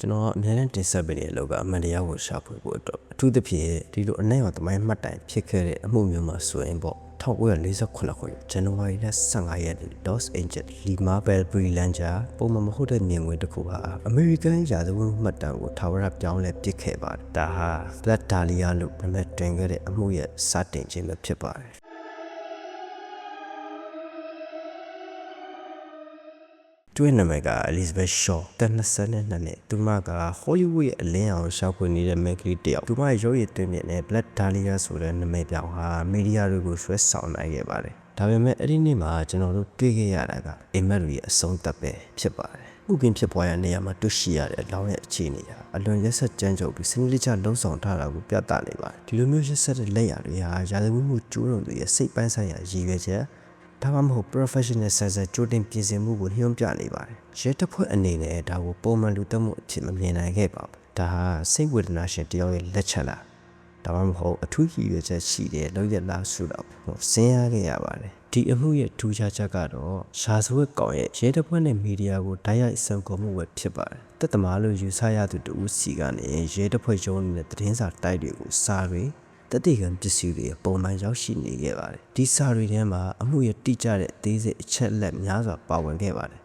ကျွန်တော်အများနဲ့တင်ဆက်ပေးတဲ့အလုပ်ကအမှန်တရားကိုရှာဖွေဖို့အတွက်အထူးသဖြင့်ဒီလိုအနိုင်ရောသမိုင်းမှတ်တိုင်ဖြစ်ခဲ့တဲ့အမှုမျိုးမှာဆိုရင်ပေါ့1948ခုနှစ်ဇန်နဝါရီလ15ရက်နေ့ Los Angeles Lima Bell Brelanger ပုံမှန်မဟုတ်တဲ့မြင်ကွင်းတစ်ခုဟာအမေရိကန်ရာဇဝတ်မှုမှတ်တမ်းကိုထာဝရပြောင်းလဲပစ်ခဲ့ပါတယ်။ဒါဟာ Black Dahlia လို့နာမည်တွင်ခဲ့တဲ့အမှုရဲ့စတင်ခြင်းပဲဖြစ်ပါတယ်။ သူ့ရဲ့နာမည်က Elizabeth Shaw တန်22နှစ်သူမက Hollywood ရဲ့အလင်းအောင်ရှောက်ဖွေနေတဲ့မိန်းကလေးတစ်ယောက်သူမရဲ့ရုပ်ရည်သွင်းမြင်တဲ့ Black Dahlia ဆိုတဲ့နာမည်ပြောင်ဟာမီဒီယာတွေကိုဆွဲဆောင်နိုင်ခဲ့ပါတယ်ဒါပေမဲ့အဲ့ဒီနေ့မှာကျွန်တော်တို့တွေ့ခဲ့ရတာကအိမ်မက်တွေရဲ့အဆုံးသတ်ပဲဖြစ်ပါတယ်ဥပင်ဖြစ်ပွားရတဲ့နေရာမှာတွေ့ရှိရတဲ့အလောင်းရဲ့အခြေအနေဟာအလွန်ရက်ဆက်ကြမ်းကြုတ်ပြီးစနစ်တကျလှုံ့ဆော်ထားတာကိုပြသနေပါတယ်ဒီလိုမျိုးရက်ဆက်တဲ့လက်ရာတွေဟာရာဇဝတ်မှုကျူးလွန်သူရဲ့စိတ်ပိုင်းဆိုင်ရာရည်ရွယ်ချက် ဒါမှမဟုတ် professional sense ကြိုတင်ပြင်ဆင်မှုကိုညွှန်ပြနေပါတယ်။ရဲတပ်ဖွဲ့အနေနဲ့ဒါကိုပုံမှန်လူတက်မှုအဖြစ်မမြင်နိုင်ခဲ့ပါဘူး။ဒါဟာစိတ်ဝေဒနာရှင်တယောက်ရဲ့လက်ချက်လား။ဒါမှမဟုတ်အထူးရည်ရွယ်ချက်ရှိတဲ့လောက်ရလားဆိုတော့စဉ်းစားခဲ့ရပါတယ်။ဒီအမှုရဲ့ထူးခြားချက်ကတော့ရှားစဝက်ကောင်ရဲ့ရဲတပ်ဖွဲ့နဲ့မီဒီယာကိုတိုက်ရိုက်စံကုန်မှုပဲဖြစ်ပါတယ်။တက်သမားလို့ယူဆရသူတူစီကနေရဲတပ်ဖွဲ့ရုံးနဲ့သတင်းစာတိုက်တွေကိုစာတွေ တတိကံပစ္စည်းတွေပုံမှန်ရောက်ရှိနေခဲ့ပါတယ်ဒီစာတွေထဲမှာအမှုရတိကျတဲ့အသေးစိတ်အချက်လက်များစွာပါဝင်ခဲ့ပါတယ်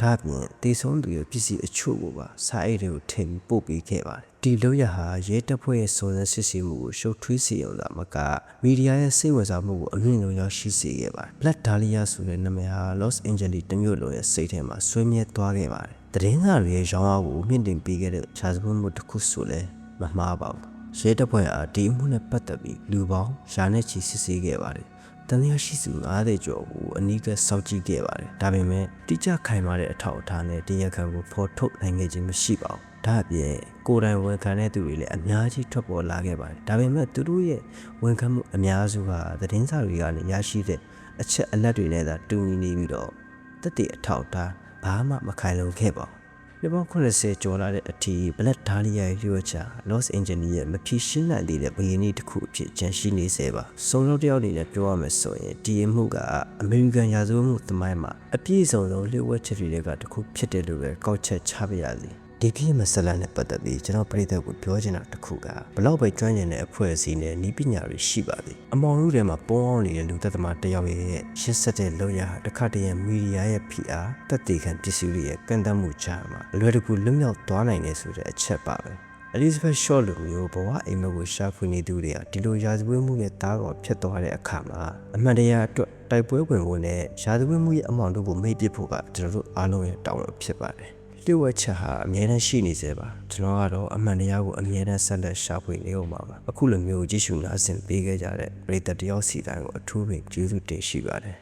ဒါ့အပြင်တေဆုံးသူရဲ့ပစ္စည်းအချို့ကိုပါစာအိတ်တွေကိုထည့်ပြီးပို့ပေးခဲ့ပါတယ်ဒီလို့ရဟာရဲတပ်ဖွဲ့ရဲ့စုံစမ်းစစ်ဆေးမှုကိုရှုပ်ထွေးစေရုံသာမကမီဒီယာရဲ့စိတ်ဝင်စားမှုကိုအမြင့်ဆုံးရောက်ရှိစေခဲ့ပါတယ် Black Dahlia ဆိုတဲ့နာမည်ဟာ Los Angeles တမျိုးလုံးရဲ့စိတ်ထဲမှာဆွေးမြဲသွားခဲ့ပါတယ်သတင်းစာတွေရဲ့ရောင်းအားကိုမြင့်တင်ပေးခဲ့တဲ့ခြားစပွင့်မှုတစ်ခုဆိုလဲမမှားပါဘူး ရဲတပ်ဖွဲ့အားဒီအမှုနဲ့ပတ်သက်ပြီးလူပေါင်းရှာနဲ့ချီစစ်ဆေးခဲ့ပါတယ်။တန်လျာရှိစု90ကျော်ကိုအနီးကစောင့်ကြည့်ခဲ့ပါတယ်။ဒါပေမဲ့တိကျခိုင်မာတဲ့အထောက်အထားနဲ့တရားခံကိုဖော်ထုတ်နိုင်ခဲ့ခြင်းမရှိပါဘူး။ဒါအပြင်ကိုယ်တိုင်ဝန်ခံတဲ့သူတွေလည်းအများကြီးထွက်ပေါ်လာခဲ့ပါတယ်။ဒါပေမဲ့သူတို့ရဲ့ဝန်ခံမှုအများစုကသတင်းစာတွေကနေရရှိတဲ့အချက်အလက်တွေနဲ့သာတူညီနေပြီးတော့တက်တဲ့အထောက်အထားဘာမှမခိုင်လုံခဲ့ပါဘူး။ နှစ်ပေါင်း80ကျော်လာတဲ့အထိ Black Dahlia ရဲ့ရွေးချယ် Los Angeles ရဲ့မဖြေရှင်းနိုင်သေးတဲ့ဘယင်းကြီးတစ်ခုအဖြစ်ကျန်ရှိနေစေပါစုံလုံးတယောက်အနေနဲ့ပြောရမယ်ဆိုရင်ဒီအမှုကအမေရိကန်ရာဇဝတ်မှုသမိုင်းမှာအပြည့်စုံဆုံးလျှို့ဝှက်ချက်တွေကတစ်ခုဖြစ်တယ်လို့ပဲကောက်ချက်ချပါရစေ ဒီဖြစ်မဆလန်နဲ့ပတ်သက်ပြီးကျွန်တော်ပြည်သက်ကိုပြောချင်တာတစ်ခုကဘလောက်ပဲကျွမ်းကျင်တဲ့အဖွဲ့အစည်းနဲ့ဤပညာတွေရှိပါသည်အမောင်တို့ထဲမှာပုံအောင်နေတဲ့လူသက်သမားတယောက်ရဲ့ရှစ်ဆက်တဲ့လောရတစ်ခါတည်းမီဒီယာရဲ့ဖိအားတက်တေခံပစ္စည်းတွေရဲ့ကန့်သတ်မှုချမှာအလွယ်တကူလွတ်မြောက်သွားနိုင်တယ်ဆိုတဲ့အချက်ပါပဲ Elizabeth Shaw လိုမျိုးဘဝအိမ်မက်ကိုရှာဖွေနေသူတွေကဒီလိုရာဇဝတ်မှုရဲ့တားတော်ဖြစ်သွားတဲ့အခါမှာအမှန်တရားအတွက်တိုက်ပွဲဝင်ဖို့နဲ့ရာဇဝတ်မှုရဲ့အမောင်တို့ကိုမေ့ပစ်ဖို့ကကျွန်တော်တို့အားလုံးရဲ့တောင်းရဖြစ်ပါတယ် လျှို့ဝှက်ချက်ဟာအမြဲတမ်းရှိနေစေပါကျွန်တော်ကတော့အမှန်တရားကိုအမြဲတမ်းဆက်လက်ရှာဖွေနေဦးမှာပါအခုလိုမျိုးကြည့်ရှုနားဆင်ပေးခဲ့ကြတဲ့ပရိသတ်တယောက်စီတိုင်းကိုအထူးပင်ကျေးဇူးတင်ရှိပါတယ်